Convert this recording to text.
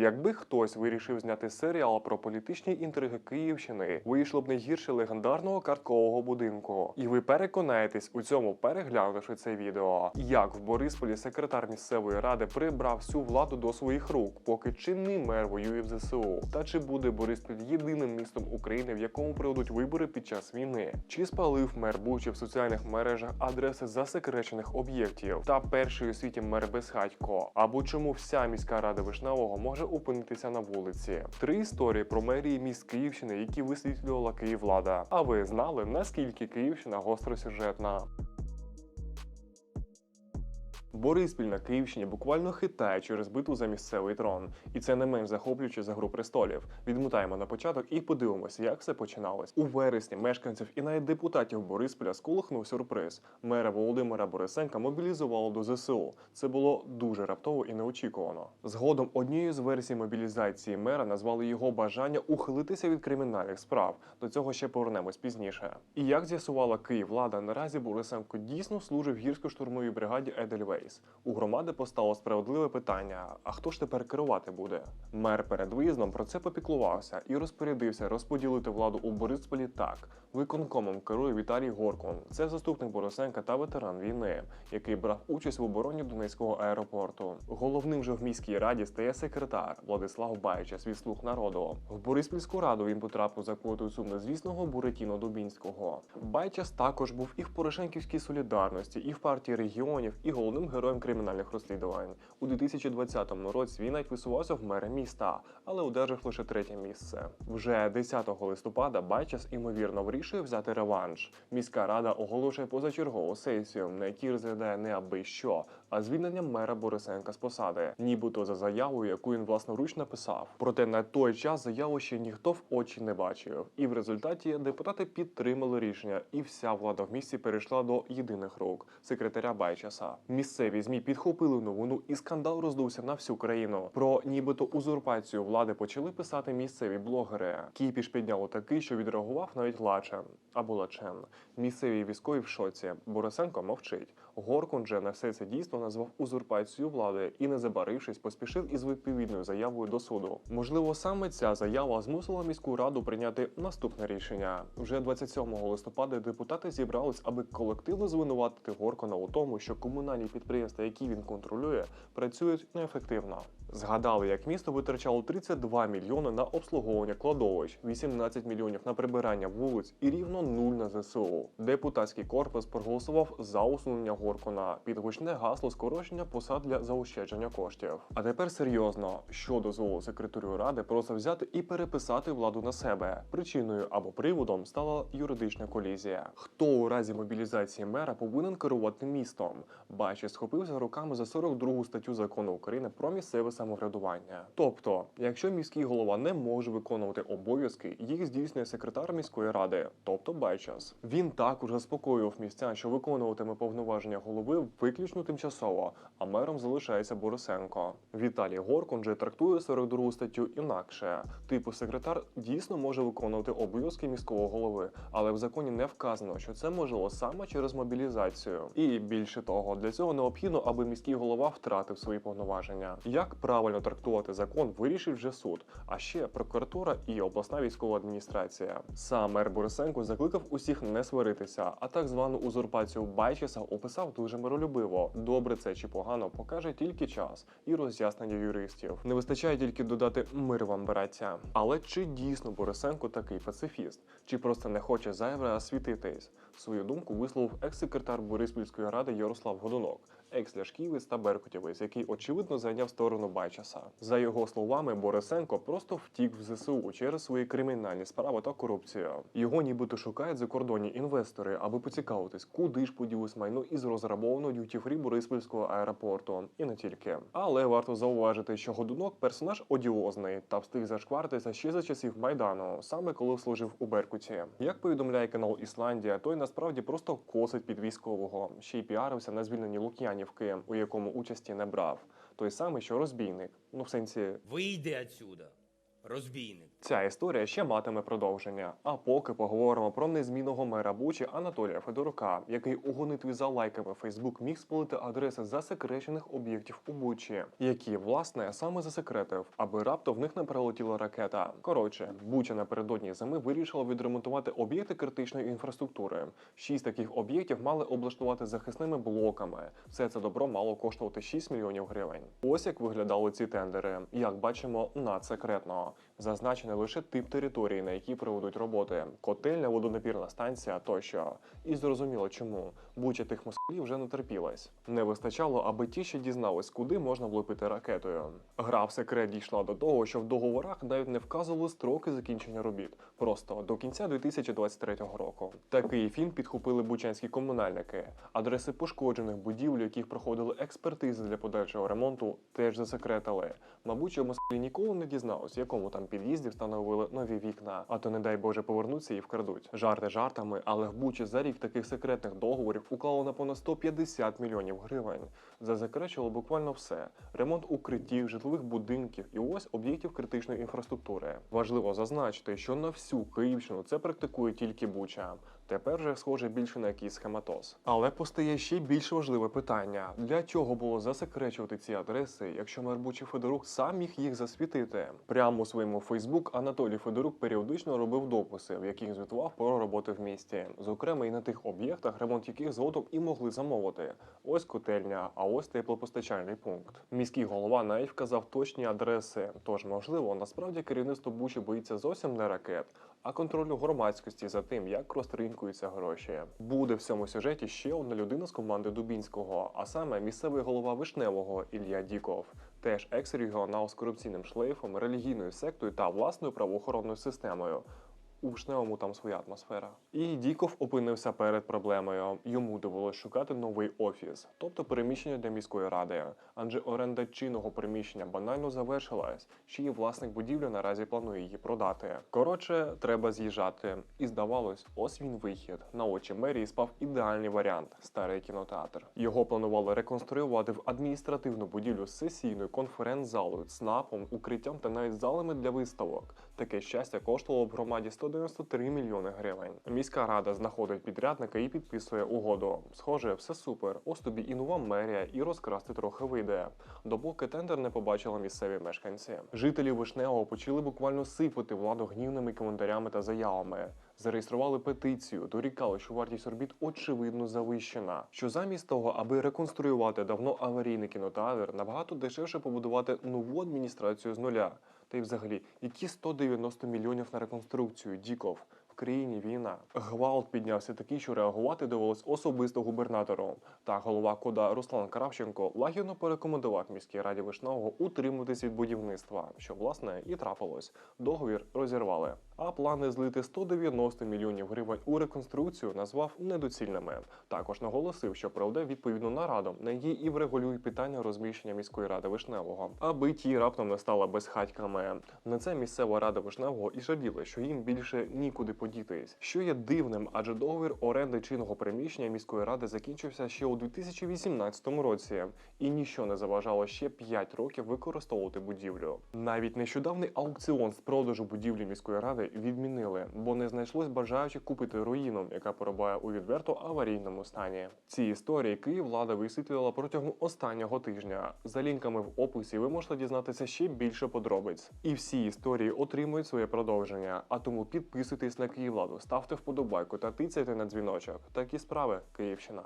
Якби хтось вирішив зняти серіал про політичні інтриги Київщини, вийшло б не гірше легендарного карткового будинку. І ви переконаєтесь у цьому, переглянувши це відео, як в Борисполі секретар місцевої ради прибрав всю владу до своїх рук, поки чинний мер воює в ЗСУ. Та чи буде Бориспіль єдиним містом України, в якому пройдуть вибори під час війни? Чи спалив мер Бучі в соціальних мережах адреси засекречених об'єктів та перший у світі мер Безхатько? Або чому вся міська рада Вишневого може опинитися на вулиці? Три історії про мерії міст Київщини, які висвітлювала Київлада. А ви знали наскільки Київщина гостросюжетна? Бориспіль на Київщині буквально хитає через битву за місцевий трон, і це не менш захоплююче за гру престолів. Відмотаємо на початок і подивимося, як все починалось. У вересні мешканців і навіть депутатів Борисполя сколихнув сюрприз. Мера Володимира Борисенка мобілізувало до ЗСУ. Це було дуже раптово і неочікувано. Згодом однією з версій мобілізації мера назвали його бажання ухилитися від кримінальних справ. До цього ще повернемось пізніше. І як з'ясувала Київлада, наразі Борисенко дійсно служив гірсько-штурмовій бригаді Едельвейс. У громади постало справедливе питання: а хто ж тепер керувати буде? Мер перед виїздом про це попіклувався і розпорядився розподілити владу у Борисполі так. Виконкомом керує Віталій Горкун. Це заступник Борисенка та ветеран війни, який брав участь в обороні Донецького аеропорту. Головним же в міській раді стає секретар Владислав Байчас від слуг народу. В Бориспільську раду він потрапив за квотою сумнозвісного Буретіно Дубінського. Байчас також був і в Порошенківській солідарності, і в партії регіонів, і головним героєм кримінальних розслідувань. У 2020 році він навіть висувався в мери міста, але одержав лише третє місце. Вже 10 листопада Байчас імовірно вирішує взяти реванш. Міська рада оголошує позачергову сесію, на якій розглядає не аби що, а звільнення мера Борисенка з посади, нібито за заявою, яку він власноруч написав. Проте на той час заяву ще ніхто в очі не бачив. І в результаті депутати підтримали рішення, і вся влада в місті перейшла до єдиних рук секретаря Байчаса. Місцеві змі підхопили новину, і скандал роздувся на всю країну. Про нібито узурпацію влади почали писати місцеві блогери. Кіпіш підняло такий, що відреагував навіть Лачен або Лачен. Місцеві військові в шоці. Борисенко мовчить. Горкун же на все це дійство назвав узурпацією влади і, не забарившись, поспішив із відповідною заявою до суду. Можливо, саме ця заява змусила міську раду прийняти наступне рішення. Вже 27 листопада депутати зібрались, аби колективно звинуватити Горкона у тому, що комунальні підприємства, які він контролює, працюють неефективно. Згадали, як місто витрачало 32 мільйони на обслуговування кладовищ, 18 мільйонів на прибирання вулиць і рівно нуль на ЗСУ. Депутатський корпус проголосував за усунення Горкона під гучне гасло скорочення посад для заощадження коштів. А тепер серйозно, що дозволило секретарю ради просто взяти і переписати владу на себе. Причиною або приводом стала юридична колізія. Хто у разі мобілізації мера повинен керувати містом? Бачі схопився руками за 42 статтю закону України про місцеве самоврядування. Тобто, якщо міський голова не може виконувати обов'язки, їх здійснює секретар міської ради, тобто Байчас. Він також заспокоював містян, що виконуватиме повноваження голови виключно тимчасово, а мером залишається Борисенко. Віталій Горкун же трактує 42 статтю інакше. Типу, секретар дійсно може виконувати обов'язки міського голови, але в законі не вказано, що це можливо саме через мобілізацію. І більше того, для цього необхідно, аби міський голова втратив свої повноваження. Як правильно трактувати закон, вирішив вже суд, а ще прокуратура і обласна військова адміністрація. Сам мер Борисенко закликав усіх не сваритися, а так звану узурпацію Байчеса описав дуже миролюбиво. Добре це чи погано покаже тільки час і роз'яснення юристів. Не вистачає тільки додати мир вам, браття. Але чи дійсно Борисенко такий пацифіст, чи просто не хоче зайве освітитись? Свою думку висловив екс-секретар Бориспільської ради Ярослав Годунок, екс-ляшківець та беркутівець, який очевидно зайняв сторону Байчаса. За його словами, Борисенко просто втік в ЗСУ через свої кримінальні справи та корупцію. Його нібито шукають закордонні інвестори, аби поцікавитись, куди ж поділось майно із розграбованого дюті-фрі Бориспільського аеропорту, і не тільки. Але варто зауважити, що Годунок персонаж одіозний та встиг зашквартися ще за часів майдану, саме коли служив у Беркуті. Як повідомляє канал Ісландія, той насправді просто косить під військового, ще й піарився на звільненні Лук'янівки, у якому участі не брав. Той самий, що розбійник. Ну, в сенсі, вийди отсюда. розбійник. Ця історія ще матиме продовження. А поки поговоримо про незмінного мера Бучі Анатолія Федорука, який у гонитві за лайками Фейсбук міг спалити адреси засекречених об'єктів у Бучі, які власне саме засекретив, аби раптом в них не прилетіла ракета. Коротше, Буча напередодні зими вирішила відремонтувати об'єкти критичної інфраструктури. Шість таких об'єктів мали облаштувати захисними блоками. Все це добро мало коштувати 6 мільйонів гривень. Ось як виглядали ці тендери. Як бачимо, надсекретно. Зазначений лише тип території, на якій проведуть роботи: котельня, водонапірна станція тощо. І зрозуміло, чому Буча тих москалів вже не терпілась. Не вистачало, аби ті ще дізнались, куди можна влупити ракетою. Гра в секрет дійшла до того, що в договорах навіть не вказували строки закінчення робіт. Просто до кінця 2023 року. Такий фільм підхопили бучанські комунальники. Адреси пошкоджених будівель, яких проходили експертизи для подальшого ремонту, теж засекретили. Мабуть, що москалі ніколи не дізнались, якому там під'їзді встановили нові вікна, а то не дай Боже повернуться і вкрадуть. Жарти жартами, але в Бучі за рік таких секретних договорів уклало на понад 150 мільйонів гривень. Зазакречило буквально все: ремонт укриттів, житлових будинків і ось об'єктів критичної інфраструктури. Важливо зазначити, що на всю Київщину це практикує тільки Буча. Тепер же схоже більше на якийсь схематоз. Але постає ще більш важливе питання: для чого було засекречувати ці адреси, якщо мер Бучі Федорук сам міг їх засвітити? Прямо у своєму Фейсбук Анатолій Федорук періодично робив дописи, в яких звітував про роботи в місті, зокрема і на тих об'єктах, ремонт яких згодом і могли замовити. Ось котельня, а ось теплопостачальний пункт. Міський голова навіть вказав точні адреси. Тож, можливо, насправді керівництво Бучі боїться зовсім не ракет, а контролю громадськості за тим, як розтринкуються гроші. Буде в цьому сюжеті ще одна людина з команди Дубінського, а саме місцевий голова Вишневого Ілья Діков, теж екс-регіонал з корупційним шлейфом, релігійною сектою та власною правоохоронною системою. У Вишневому там своя атмосфера. І Діков опинився перед проблемою. Йому довелось шукати новий офіс, тобто переміщення для міської ради. Адже оренда чинного приміщення банально завершилась. Чиї власник будівлі наразі планує її продати. Коротше, треба з'їжджати. І здавалось, ось він вихід. На очі мерії спав ідеальний варіант старий кінотеатр. Його планували реконструювати в адміністративну будівлю з сесійною конференц-залою, ЦНАПом, укриттям та навіть залами для виставок. Таке щастя коштувало б громаді 193 мільйони гривень. Міська рада знаходить підрядника і підписує угоду. Схоже, все супер. Ось тобі і нова мерія, і розкрасти трохи вийде. Допоки тендер не побачили місцеві мешканці. Жителі Вишневого почали буквально сипати владу гнівними коментарями та заявами. Зареєстрували петицію, дорікали, що вартість орбіт очевидно завищена. Що замість того, аби реконструювати давно аварійний кінотеатр, набагато дешевше побудувати нову адміністрацію з нуля. Та й взагалі, які 190 мільйонів на реконструкцію Діков? Країні війна. Гвалт піднявся такий, що реагувати довелось особисто губернатору. Та голова кода Руслан Кравченко лагідно порекомендував міській раді Вишнового утримуватись від будівництва, що власне і трапилось. Договір розірвали. А плани злити 190 мільйонів гривень у реконструкцію назвав недоцільними. Також наголосив, що проведе відповідну нараду, на якій і врегулює питання розміщення міської ради Вишневого, аби ті раптом не стала безхатьками. На це місцева рада Вишневого і жаліла, що їм більше нікуди подітись. Що є дивним, адже договір оренди чинного приміщення міської ради закінчився ще у 2018 році, і ніщо не заважало ще 5 років використовувати будівлю. Навіть нещодавний аукціон з продажу будівлі міської ради відмінили, бо не знайшлось бажаючих купити руїну, яка перебуває у відверто аварійному стані. Ці історії Київлада висвітлювала протягом останнього тижня. За лінками в описі ви можете дізнатися ще більше подробиць. І всі історії отримують своє продовження. А тому підписуйтесь на Київладу, ставте вподобайку та тицяйте на дзвіночок. Такі справи Київщина.